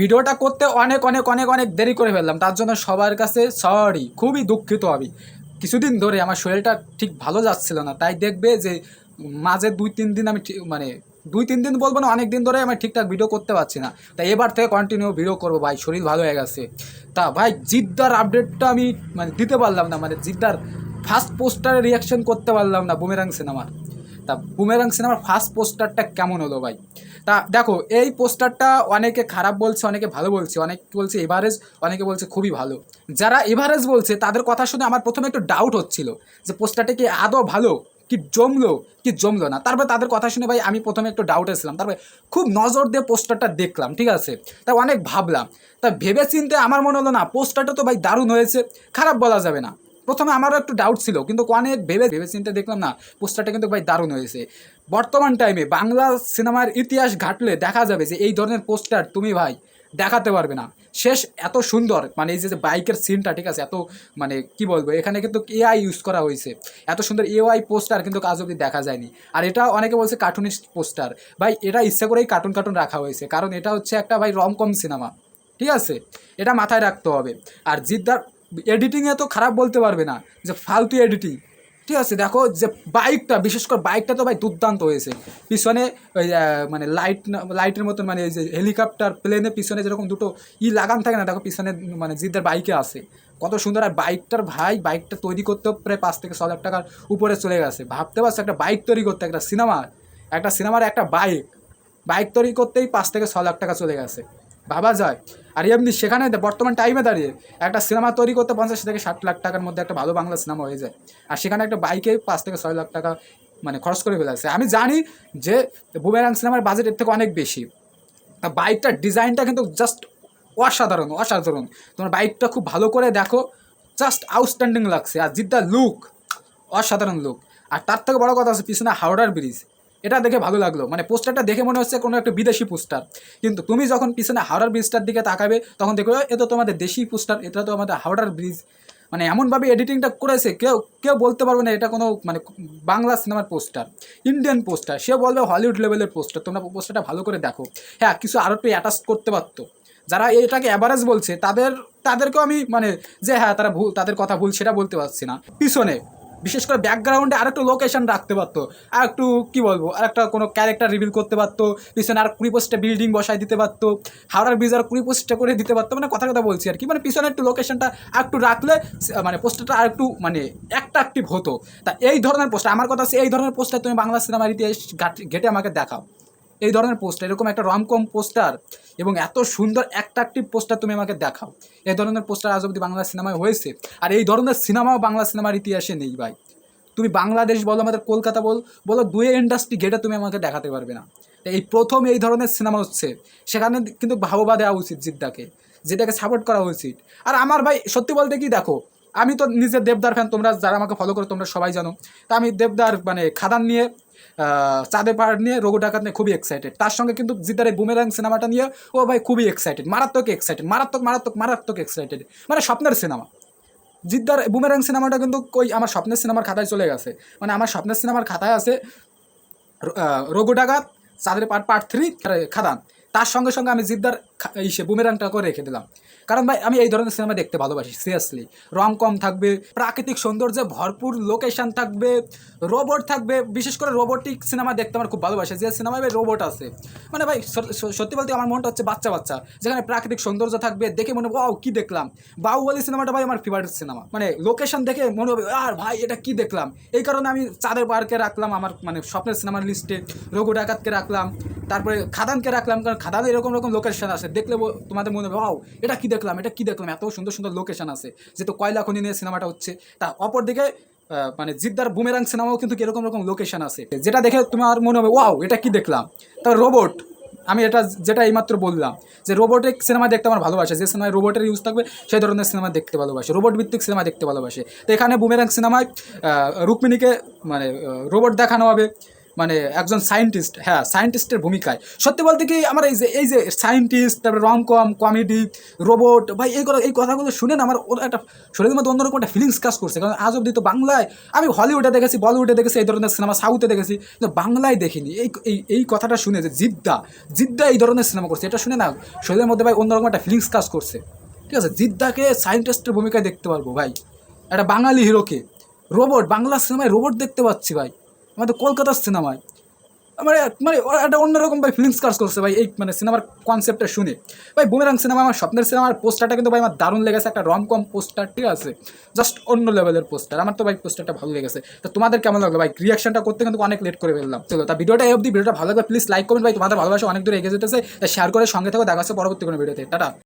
ভিডিওটা করতে অনেক অনেক অনেক অনেক দেরি করে ফেললাম। তার জন্য সবার কাছে সরি খুবই দুঃখিত আমি। কিছুদিন ধরে আমার শরীরটা ঠিক ভালো যাচ্ছিল না। তাই দেখবে যে মাঝে দুই, তিন দিন আমি মানে দুই, তিন দিন বলব না, অনেক দিন ধরে আমি ঠিকঠাক ভিডিও করতে পারছি না। তাই এবার থেকে কন্টিনিউ ভিডিও করব। ভাই, শরীর ভালো হয়ে গেছে। তা ভাই, জিদ্দার আপডেটটা আমি মানে দিতে পারলাম না। মানে জিদ্দার ফার্স্ট পোস্টারে রিয়াকশন করতে পারলাম না বুমেরাং সিনেমার তা বুমেরাং সিনেমার ফার্স্ট পোস্টারটা কেমন হলো ভাই? তা দেখো, এই পোস্টারটা অনেকে খারাপ বলছে, অনেকে ভালো বলছে, অনেকে বলছে এভারেজ অনেকে বলছে খুবই ভালো। যারা এভারেজ বলছে, তাদের কথা শুনে আমার প্রথমে একটু ডাউট হচ্ছিল যে পোস্টারটা কি আদৌ ভালো, কি জমলো কি জমলো না। তারপরে তাদের কথা শুনে ভাই আমি প্রথমে একটু ডাউট এসেছিলাম তারপরে খুব নজর দিয়ে পোস্টারটা দেখলাম, ঠিক আছে? তা অনেক ভাবলাম। তা ভেবে চিনতে আমার মনে হলো না, পোস্টারটা তো ভাই দারুণ হয়েছে, খারাপ বলা যাবে না। প্রথমে আমারও একটু ডাউট ছিল, কিন্তু অনেক ভেবে ভেবে চিন্তে দেখলাম না, পোস্টারটা কিন্তু ভাই দারুণ হয়েছে। বর্তমান টাইমে বাংলা সিনেমার ইতিহাস ঘাটলে দেখা যাবে যে এই ধরনের পোস্টার তুমি ভাই দেখাতে পারবে না। শেষ এত সুন্দর মানে এই যে বাইকের সিনটা ঠিক আছে, এত মানে কি বলব, এখানে কিন্তু এআই ইউজ করা হয়েছে। এত সুন্দর এআই পোস্টার কিন্তু কাজ অবধি দেখা যায়নি। আর এটা অনেকে বলছে কার্টুনিস্ট পোস্টার। ভাই, এটা ইচ্ছা করেই কার্টুন কার্টুন রাখা হয়েছে, কারণ এটা হচ্ছে একটা ভাই রমকম সিনেমা। ঠিক আছে, এটা মাথায় রাখতে হবে। আর জিদ্দার এডিটিংয়ে তো খারাপ বলতে পারবে না, যে ফালতু এডিটিং ঠিক আছে, দেখো যে বাইকটা বিশেষ করে বাইকটা তো ভাই দুর্দান্ত হয়েছে। পিছনে ওই মানে লাইট লাইটের মতন মানে এই যে হেলিকপ্টার প্লেনের পিছনে যেরকম দুটো ই লাগান থাকে না, দেখো পিছনে মানে জিদ্দার বাইকে আছে। কত সুন্দর, আর বাইকটার ভাই বাইকটা তৈরি করতেও প্রায় পাঁচ থেকে ছ লাখ টাকার উপরে চলে গেছে। ভাবতে পারছ, একটা বাইক তৈরি করতে, একটা সিনেমার একটা সিনেমার একটা বাইক বাইক তৈরি করতেই পাঁচ থেকে ছ লাখ টাকা চলে গেছে। ভাবা যায়। আর এমনি সেখানে বর্তমান টাইমে দাঁড়িয়ে একটা সিনেমা তৈরি করতে পঞ্চাশ থেকে ষাট লাখ টাকার মধ্যে একটা ভালো বাংলা সিনেমা হয়ে যায়। আর সেখানে একটা বাইকে পাঁচ থেকে ছয় লাখ টাকা মানে খরচ করে ফেলেছে আমি জানি যে বুমেরাং সিনেমার বাজেট এর থেকে অনেক বেশি। তা বাইকটার ডিজাইনটা কিন্তু জাস্ট অসাধারণ অসাধারণ। তোমার বাইকটা খুব ভালো করে দেখো জাস্ট আউটস্ট্যান্ডিং লাগছে। আর জিদ্দা লুক অসাধারণ লুক আর তার থেকে বড় কথা আছে পিছনে হাওড়ার ব্রিজ এটা দেখে ভালো লাগল। মানে পোস্টারটা দেখে মনে হচ্ছে কোনো একটা বিদেশি পোস্টার। কিন্তু তুমি যখন পিছনে হাওড়ার ব্রিজটার দিকে তাকাবে, তখন দেখবে, এ তো তোমাদের দেশি পোস্টার এটা তো আমাদের হাওড়ার ব্রিজ। মানে এমনভাবে এডিটিংটা করেছে, কেউ কেউ বলতে পারবে না এটা কোনো মানে বাংলা সিনেমার পোস্টার ইন্ডিয়ান পোস্টার। সে বলবে হলিউড লেভেলের পোস্টার, তোমরা পোস্টারটা ভালো করে দেখো। হ্যাঁ কিছু আরও একটু অ্যাটাচ করতে পারতো। যারা এটাকে অ্যাভারেজ বলছে, তাদের, তাদেরকেও আমি মানে যে হ্যাঁ তারা ভুল, তাদের কথা ভুল, সেটা বলতে পারছি না। পিছনে বিশেষ করে ব্যাকগ্রাউন্ডে আর একটু লোকেশন রাখতে পারতো। আর একটু কী বলব আর একটা কোনো ক্যারেক্টার রিভিল করতে পারতো। পিছনে আর কুড়ি পোস্টে বিল্ডিং বসাই দিতে পারতো। হাওড়ার ব্রিজ আর কুড়ি পোস্টে করে দিতে পারতো। মানে কথা কথা বলছি আর কি। মানে পিছনে একটু লোকেশানটা আর একটু রাখলে মানে পোস্টারটা আর একটু মানে অ্যাট্রাকটিভ হতো। তা এই ধরনের পোস্টার আমার কথা হচ্ছে এই ধরনের পোস্টার তুমি বাংলা সিনেমার ইতিহাস ঘেটে আমাকে দেখাও। এই ধরনের পোস্টার এরকম একটা রমকম পোস্টার এবং এত সুন্দর অ্যাট্রাকটিভ পোস্টার তুমি আমাকে দেখাও। এই ধরনের পোস্টার আজ অব্দি বাংলা সিনেমায় হয়েছে। আর এই ধরনের সিনেমাও বাংলা সিনেমার ইতিহাসে নেই ভাই। তুমি বাংলাদেশ বলো, আমাদের কলকাতা বল, বলো দুয়ে ইন্ডাস্ট্রি গেটে তুমি আমাকে দেখাতে পারবে না। এই প্রথম এই ধরনের সিনেমা হচ্ছে। সেখানে কিন্তু ভাবোবা দেওয়া উচিত জিদ্দাকে যেটাকে সাপোর্ট করা উচিত। আর আমার ভাই, সত্যি বলতে কি দেখো, আমি তো নিজের দেবদার ফ্যান তোমরা যারা আমাকে ফলো করো, তোমরা সবাই জানো। তা আমি দেবদার মানে খাদান নিয়ে চাঁদে পাহাড় নিয়ে রঘু ডাকাত নিয়ে খুবই এক্সাইটেড তার সঙ্গে কিন্তু জিদ্দার এই বুমেরাং সিনেমাটা নিয়ে, ও ভাই খুবই এক্সাইটেড মারাত্মক এক্সাইটেড মারাত্মক মারাত্মক মারাত্মক এক্সাইটেড মানে স্বপ্নের সিনেমা জিদ্দার বুমেরাং সিনেমাটা কিন্তু কই আমার স্বপ্নের সিনেমার খাতায় চলে গেছে। মানে আমার স্বপ্নের সিনেমার খাতায় আছে রঘু ডাকাত, চাঁদের পার্ট পার্ট থ্রি খাদান। তার সঙ্গে সঙ্গে আমি জিদ্দার খা- এই সে বুমেরাংটাকে রেখে দিলাম। কারণ ভাই, আমি এই ধরনের সিনেমা দেখতে ভালোবাসি সিরিয়াসলি রং কম থাকবে, প্রাকৃতিক সৌন্দর্যে, ভরপুর লোকেশন থাকবে রোবট থাকবে, বিশেষ করে রোবোটিক সিনেমা দেখতে আমার খুব ভালোবাসে, যে সিনেমায় ভাই রোবট আছে। মানে ভাই সত- সত্যি বলতে আমার মনটা হচ্ছে বাচ্চা বাচ্চা, যেখানে প্রাকৃতিক সৌন্দর্য থাকবে, দেখে মনে হবে ও কি দেখলাম? বাহুবলী সিনেমাটা ভাই আমার ফেভারিট সিনেমা। মানে লোকেশন দেখে মনে হবে, আর ভাই, এটা কি দেখলাম? এই কারণে আমি চাঁদের পার্কে রাখলাম, আমার মানে স্বপ্নের সিনেমার লিস্টে রঘু ডাকাতকে রাখলাম তারপরে খাদানকে রাখলাম, কারণ খাদান এরকম রকম লোকেশন আছে। দেখলে তোমাদের মনে হবে ও এটা কি দেখলাম, এটা কি দেখলাম? এত সুন্দর সুন্দর লোকেশন আছে। যেহেতু কয়লা খনি নিয়ে সিনেমাটা হচ্ছে, তা অপরদিকে মানে জিদ্দার বুমেরাং সিনেমাও কিন্তু এরকম রকম লোকেশন আছে। যেটা দেখে তোমার মনে হবে, ওয়াও, এটা কি দেখলাম? তার রোবট আমি এটা যেটা এইমাত্র বললাম, যে রোবটিক সিনেমা দেখতে আমার ভালোবাসে। যে সিনেমায় রোবটের ইউজ থাকবে, সেই ধরনের সিনেমা দেখতে ভালোবাসে। রোবট ভিত্তিক সিনেমা দেখতে ভালোবাসে। তো এখানে বুমেরাং সিনেমায় রুক্মিণীকে মানে রোবট দেখানো হবে। মানে একজন সায়েন্টিস্ট হ্যাঁ সায়েন্টিস্টের ভূমিকায়। সত্যি বলতে কি, আমার এই যে এই যে সায়েন্টিস্ট তারপরে রম কম কমেডি রোবট ভাই, এই এই কথাগুলো শুনে না আমার ওরা একটা শরীরের মধ্যে অন্যরকম একটা ফিলিংস কাজ করছে। কারণ আজ অব্দি তো বাংলায়, আমি হলিউডে দেখেছি বলিউডে দেখেছি, এই ধরনের সিনেমা সাউথে দেখেছি, কিন্তু বাংলায় দেখিনি। এই এই এই কথাটা শুনে যে জিদ্দা জিদ্দা এই ধরনের সিনেমা করছে, এটা শুনে না শরীরের মধ্যে ভাই অন্যরকম একটা ফিলিংস কাজ করছে। ঠিক আছে, জিদ্দাকে সায়েন্টিস্টের ভূমিকায় দেখতে পারব, ভাই। একটা বাঙালি হিরোকে রোবট বাংলা সিনেমায় রোবট দেখতে পাচ্ছি, ভাই। আমাদের কলকাতার সিনেমায়। মানে মানে একটা অন্যরকম ভাই ফিলিংস কাজ করছে ভাই এই মানে সিনেমার কনসেপ্টটা শুনে। ভাই বুমেরাং সিনেমা আমার স্বপ্নের সিনেমার পোস্টারটা কিন্তু ভাই আমার দারুণ লেগেছে, একটা রম কম পোস্টার ঠিক আছে? জাস্ট অন্য লেভেলের পোস্টার আমার তো ভাই পোস্টারটা ভালো লেগেছে। তো তোমাদের কেমন লাগল? ভাই রিয়াকশনটা করতে কিন্তু অনেক লেট করে ফেললাম। চলো, তা ভিডিওটা এই অবধি, ভিডিওটা ভালো লাগবে প্লিজ লাইক করবেন ভাই, তোমাদের ভালোবাসা অনেক দূর এগিয়ে যেতেছে। শেয়ার করে সঙ্গে থেকে, দেখা হচ্ছে পরবর্তী কোনো ভিডিওতে টাটা।